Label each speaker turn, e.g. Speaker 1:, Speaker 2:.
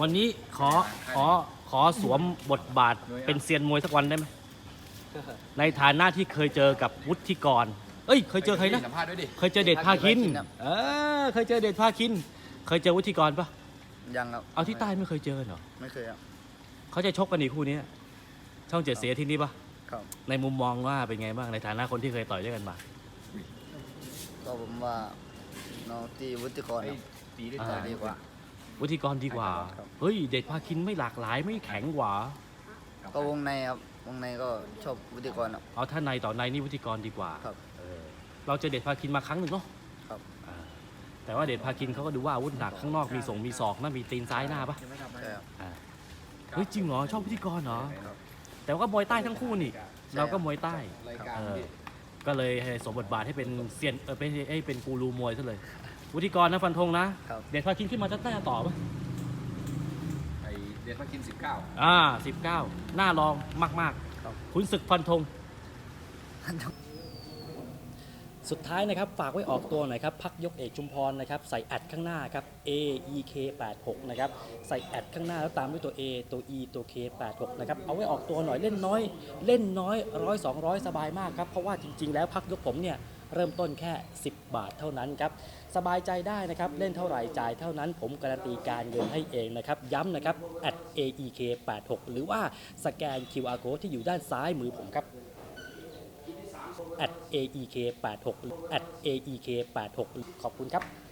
Speaker 1: วันนี้ขอขอขอสวมบทบาทเป็นเซียนมวยสักวันได้ไหมในฐานะที่เคยเจอกับวุฒิกร เอ้ย เคยเจอใครนะ
Speaker 2: สัมภาษณ์ด้วยดิ
Speaker 1: เคยเจอเดชภาคิน
Speaker 3: เดชภาคินครับ
Speaker 1: เออ เคยเจอเดชภาคิน เคยเจอวุฒิกรปะ
Speaker 3: ยังครับ
Speaker 1: เอาที่ใต้ไม่เคยเจอเหรอ
Speaker 3: ไม่เคยครับ
Speaker 1: เขาจะชกกันอีกคู่นี้ ช่องเจ็ดเสียที่นี่ปะ
Speaker 3: ครับ
Speaker 1: ในมุมมองว่าเป็นไงบ้างในฐานะคนที่เคยต่อยด้วยกันมา
Speaker 3: ก็ผมว่าน้องตีวุฒิกร
Speaker 2: ไอ้
Speaker 3: ครับ
Speaker 2: ตีได้ต่อยดีกว่า
Speaker 1: วุฒิกรดีกว่า
Speaker 3: ครับ
Speaker 1: เฮ้ย เดชภาคินไม่หลากหลายไม่แข็งกว่า
Speaker 3: ก็วงในครับวงในก็ชอบวุฒิกรครับ
Speaker 1: เอาถ้าในต่อในนี่วุฒิกรดีกว่า
Speaker 3: ครับ
Speaker 1: เออเราเจอเดชภาคินมาครั้งหนึ่งเนาะ
Speaker 3: ครับ
Speaker 1: อ่าแต่ว่าเดชภาคินเขาก็ดูว่าอาวุธหนักข้างนอกมีส่งมีศอกนะมีตีนซ้ายหน้าปะ
Speaker 3: ใช่ครับ
Speaker 1: อ่าเฮ้ยจริงเหรอชอบวุฒิกรเหรอ
Speaker 3: ครับ
Speaker 1: แต่ว่าก็มวยใต้ทั้งคู่นี่เราก็มวยใต้
Speaker 2: รายการ
Speaker 1: เออ
Speaker 2: ที่
Speaker 1: ก็เลยให้สมบทบาทให้เป็นเซียนเออเป็นให้เป็นกูรูมวยซะเลย วุฒิกรนะฟันธงนะ ครับ เดชภาคินขึ้นมาจะแต้ต่อปะ
Speaker 2: ไอ้เดชมากิน 19
Speaker 1: อ่าสิบเก้าหน้ารองมาก
Speaker 3: ครับ
Speaker 1: ๆคุณศึกฟันธง สุดท้ายนะครับฝากไว้ออกตัวหน่อยครับพักยกเอกชุมพรนะครับใส่แอดข้างหน้าครับ A E K 8 6นะครับใส่แอดข้างหน้าแล้วตามด้วยตัว A ตัว E ตัว K 8 6นะครับเอาไว้ออกตัวหน่อยเล่นน้อย เล่นน้อยร้อยสองร้อยสบายมากครับเพราะว่าจริง ๆ แล้วพักยกผมเนี่ยเริ่มต้นแค่ 10 บาทเท่านั้นครับสบายใจได้นะครับเล่นเท่าไหร่จ่ายเท่านั้น ผมการันตีการเงินให้เองนะครับย้ำนะครับ at aek 8 6หรือว่าสแกน QR code ที่อยู่ด้านซ้ายมือผมครับ at aek 8 6 at aek 8 6ขอบคุณครับ